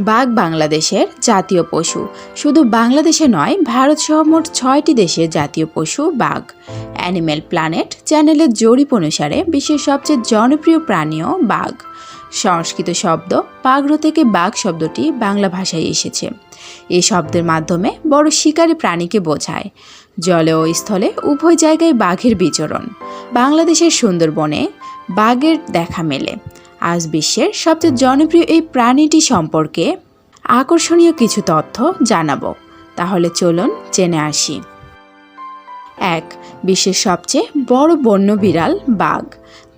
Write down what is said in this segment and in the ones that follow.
বাঘ বাংলাদেশের জাতীয় পশু। শুধু বাংলাদেশে নয়, ভারত সহ মোট ছয়টি দেশের জাতীয় পশু বাঘ। অ্যানিম্যাল প্ল্যানেট চ্যানেলের জরিপ অনুসারে বিশ্বের সবচেয়ে জনপ্রিয় প্রাণীও বাঘ। সংস্কৃত শব্দ পাগ্র থেকে বাঘ শব্দটি বাংলা ভাষায় এসেছে। এই শব্দের মাধ্যমে বড় শিকারী প্রাণীকে বোঝায়। জলে ও স্থলে উভয় জায়গায় বাঘের বিচরণ। বাংলাদেশের সুন্দরবনে বাঘের দেখা মেলে। আজ বিশ্বের সবচেয়ে জনপ্রিয় এই প্রাণীটি সম্পর্কে আকর্ষণীয় কিছু তথ্য জানাব। তাহলে চলুন জেনে আসি। এক, বিশ্বের সবচেয়ে বড় বন্য বিড়াল বাঘ।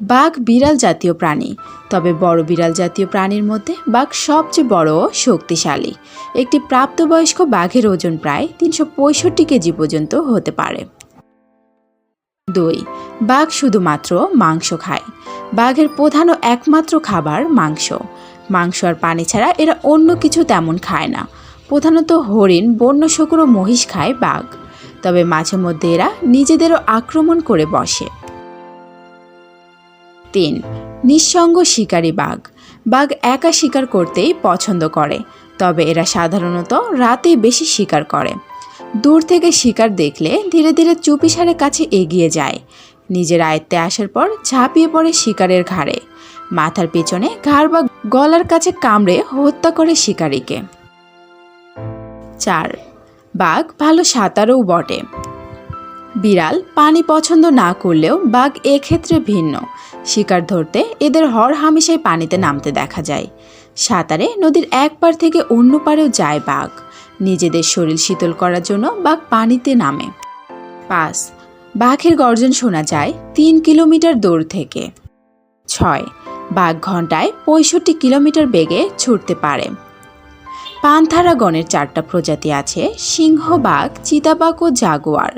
বাঘ বিড়াল জাতীয় প্রাণী। তবে বড় বিড়াল জাতীয় প্রাণীর মধ্যে বাঘ সবচেয়ে বড় ও শক্তিশালী। একটি প্রাপ্তবয়স্ক বাঘের ওজন প্রায় তিনশো পঁয়ষট্টি কেজি পর্যন্ত হতে পারে। দুই, বাঘ শুধুমাত্র মাংস খায়। বাঘের প্রধান ও একমাত্র খাবার মাংস। মাংস আর পানি ছাড়া এরা অন্য কিছু তেমন খায় না। প্রধানত হরিণ, বন্য শুকুর ও মহিষ খায় বাঘ। তবে মাঝে মধ্যে এরা নিজেদেরও আক্রমণ করে বসে। তিন, নিঃসঙ্গ শিকারী বাঘ। বাঘ একা শিকার করতেই পছন্দ করে, তবে এরা সাধারণত রাতেই বেশি শিকার করে। দূর থেকে শিকার দেখলে ধীরে ধীরে চুপিসারের কাছে এগিয়ে যায়। নিজের আয়ত্তে আসার পর ঝাঁপিয়ে পড়ে শিকারের ঘাড়ে। মাথার পেছনে ঘাড় বা গলার কাছে কামড়ে হত্যা করে শিকারীকে। চার, বাঘ ভালো সাঁতারও বটে। বিড়াল পানি পছন্দ না করলেও বাঘ এক্ষেত্রে ভিন্ন। শিকার ধরতে এদের হর হামেশাই পানিতে নামতে দেখা যায়। সাঁতারে নদীর এক পার থেকে অন্য পারেও যায় বাঘ। নিজেদের শরীর শীতল করার জন্য বাঘ পানিতে নামে। পাঁচ বাঘের গর্জন শোনা যায় তিন কিলোমিটার দূর থেকে। ছয়, বাঘ ঘন্টায় পঁয়ষট্টি কিলোমিটার বেগে ছুটতে পারে। পান্থারা গণের চারটা প্রজাতি আছে, সিংহ, বাঘ, চিতাবাঘ ও জাগোয়ার।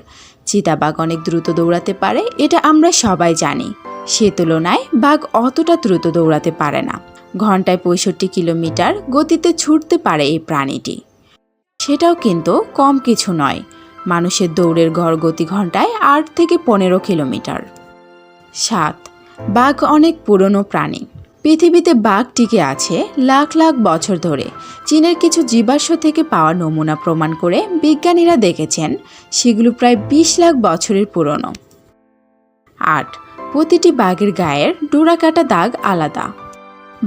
চিতাবাঘ অনেক দ্রুত দৌড়াতে পারে, এটা আমরা সবাই জানি। সে তুলনায় বাঘ অতটা দ্রুত দৌড়াতে পারে না। ঘন্টায় পঁয়ষট্টি কিলোমিটার গতিতে ছুটতে পারে এই প্রাণীটি। সেটাও কিন্তু কম কিছু নয় মানুষের দৌড়ের গড় গতি ঘন্টায় আট থেকে পনেরো কিলোমিটার। সাত, বাঘ অনেক পুরনো প্রাণী। পৃথিবীতে বাঘ টিকে আছে লাখ লাখ বছর ধরে। চীনের কিছু জীবাশ্ম থেকে পাওয়া নমুনা প্রমাণ করে বিজ্ঞানীরা দেখেছেন সেগুলো প্রায় বিশ লাখ বছরের পুরনো। আট, প্রতিটি বাঘের গায়ের ডোরাকাটা দাগ আলাদা।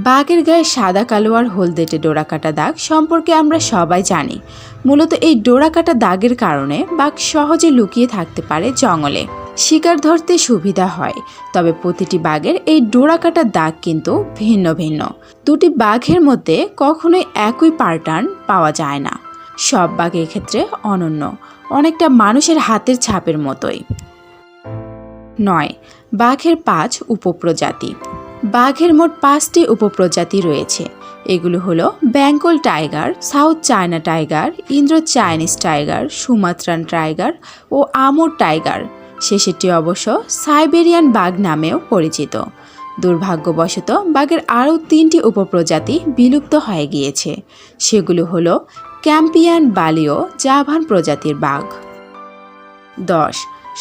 বাঘের গায়ে সাদা, কালো আর হলদেটে ডোরাকাটা দাগ সম্পর্কে আমরা সবাই জানি। মূলত এই ডোরাকাটা দাগের কারণে বাঘ সহজে লুকিয়ে থাকতে পারে জঙ্গলে। শিকার ধরতে সুবিধা হয়, তবে প্রতিটি বাঘের এই ডোরাকাটা দাগ কিন্তু ভিন্ন ভিন্ন। দুটি বাঘের মধ্যে কখনোই একই প্যাটার্ন পাওয়া যায় না। সব বাঘ ক্ষেত্রে অনন্য, অনেকটা মানুষের হাতের ছাপের মতোই। নয়, বাঘের পাঁচ উপপ্রজাতি। বাঘের মোট পাঁচটি উপপ্রজাতি রয়েছে। এগুলো হলো Bengal tiger, south China tiger, Indo Chinese tiger, Sumatran tiger ও আমুর টাইগার। শেষেরটি অবশ্য সাইবেরিয়ান বাঘ নামেও পরিচিত। দুর্ভাগ্যবশত বাঘের আরও তিনটি উপপ্রজাতি বিলুপ্ত হয়ে গিয়েছে। সেগুলো হলো ক্যাম্পিয়ান বালিও জাভান প্রজাতির বাঘ। দশ,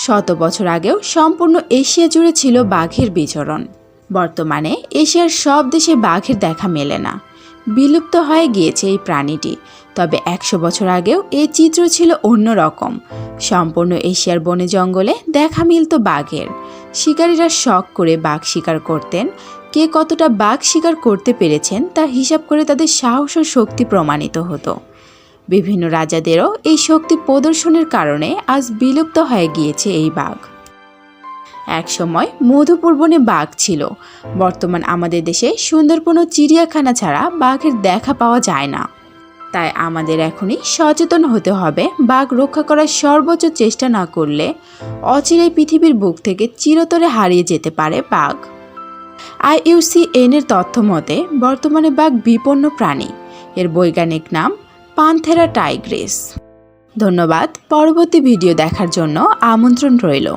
শত বছর আগেও সম্পূর্ণ এশিয়া জুড়ে ছিল বাঘের বিচরণ। বর্তমানে এশিয়ার সব দেশে বাঘের দেখা মেলে না। বিলুপ্ত হয়ে গিয়েছে এই প্রাণীটি। তবে একশো বছর আগেও এই চিত্র ছিল অন্যরকম সম্পূর্ণ এশিয়ার বনে জঙ্গলে দেখা মিলত বাঘের। শিকারীরা শখ করে বাঘ শিকার করতেন। কে কতটা বাঘ শিকার করতে পেরেছেন তা হিসাব করে তাদের সাহস ও শক্তি প্রমাণিত হতো। বিভিন্ন রাজাদেরও এই শক্তি প্রদর্শনের কারণে আজ বিলুপ্ত হয়ে গিয়েছে এই বাঘ। একসময় মধুপুর বনে বাঘ ছিল। বর্তমান আমাদের দেশে সুন্দরবন ও চিড়িয়াখানা ছাড়া বাঘের দেখা পাওয়া যায় না। তাই আমাদের এখনই সচেতন হতে হবে বাঘ রক্ষা করার সর্বোচ্চ চেষ্টা না করলে অচিরেই পৃথিবীর বুক থেকে চিরতরে হারিয়ে যেতে পারে বাঘ। আইইউসিএন এর তথ্য মতে, বর্তমানে বাঘ বিপন্ন প্রাণী। এর বৈজ্ঞানিক নাম পান্থেরা টাইগ্রেস। ধন্যবাদ, পরবর্তী ভিডিও দেখার জন্য আমন্ত্রণ রইল।